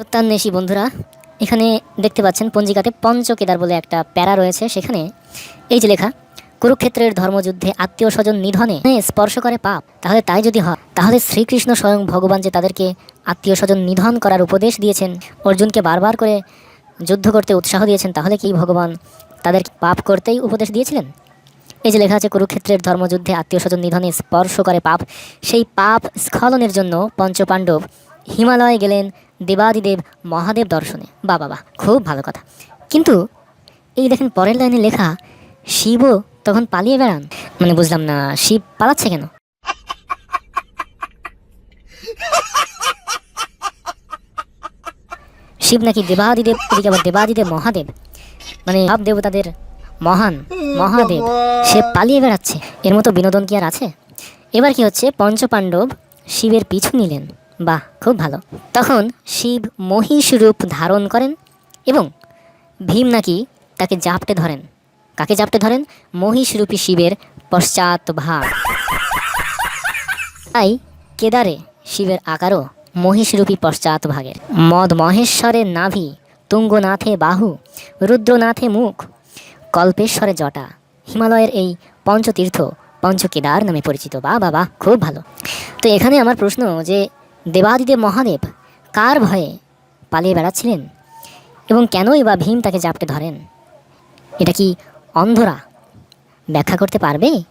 প্রত্যান্বেষী বন্ধুরা, এখানে দেখতে পাচ্ছেন পঞ্জিকাতে পঞ্চকেদার বলে একটা প্যারা রয়েছে। সেখানে এই যে লেখা, কুরুক্ষেত্রের ধর্মযুদ্ধে আত্মীয় স্বজন নিধনে স্পর্শ করে পাপ। তাহলে তাই যদি হয়, তাহলে শ্রীকৃষ্ণ স্বয়ং ভগবান যে তাদেরকে আত্মীয় স্বজন নিধন করার উপদেশ দিয়েছেন, অর্জুনকে বারবার করে যুদ্ধ করতে উৎসাহ দিয়েছেন, তাহলে কি ভগবান তাদের পাপ করতেই উপদেশ দিয়েছিলেন? এই যে লেখা আছে, কুরুক্ষেত্রের ধর্মযুদ্ধে আত্মীয় স্বজন নিধনে স্পর্শ করে পাপ। সেই পাপ স্খলনের জন্য পঞ্চপাণ্ডব হিমালয়ে গেলেন দেবাদিদেব মহাদেব দর্শনে। বা বাবা খুব ভালো কথা। কিন্তু এই দেখেন পরের লাইনে লেখা শিবও তখন পালিয়ে বেড়ান? মানে বুঝলাম না, শিব পালাচ্ছে কেন? শিব নাকি দেবাদিদেব, এদিকে আবার দেবাদিদেব মহাদেব? মানে সব দেবতাদের মহান মহাদেব, সে পালিয়ে বেড়াচ্ছে। এর মতো বিনোদন কি আর আছে? এবার কি হচ্ছে? পঞ্চপাণ্ডব শিবের পিছু নিলেন। বাহ খুব ভালো। তখন শিব মহিষ রূপ ধারণ করেন এবং ভীম নাকি তাকে জাপটে ধরেন। কাকে জাপটে ধরেন? মহিষরূপী শিবের পশ্চাৎ ভাগ। তাই কেদারে শিবের আকারও মহিষরূপী পশ্চাৎ ভাগের। মদ মহেশ্বরের নাভি, তুঙ্গনাথে বাহু, রুদ্রনাথে মুখ, কল্পেশ্বরে জটা। হিমালয়ের এই পঞ্চতীর্থ পঞ্চকেদার নামে পরিচিত। বা বাবা খুব ভালো। তো এখানে আমার প্রশ্ন যে দেবাদিদেব মহাদেব কার ভয়ে পালিয়ে বেড়াচ্ছিলেন? এবং কেনই বা ভীম তাকে জাপটে ধরেন? এটা কি অন্ধরা ব্যাখ্যা করতে পারবে?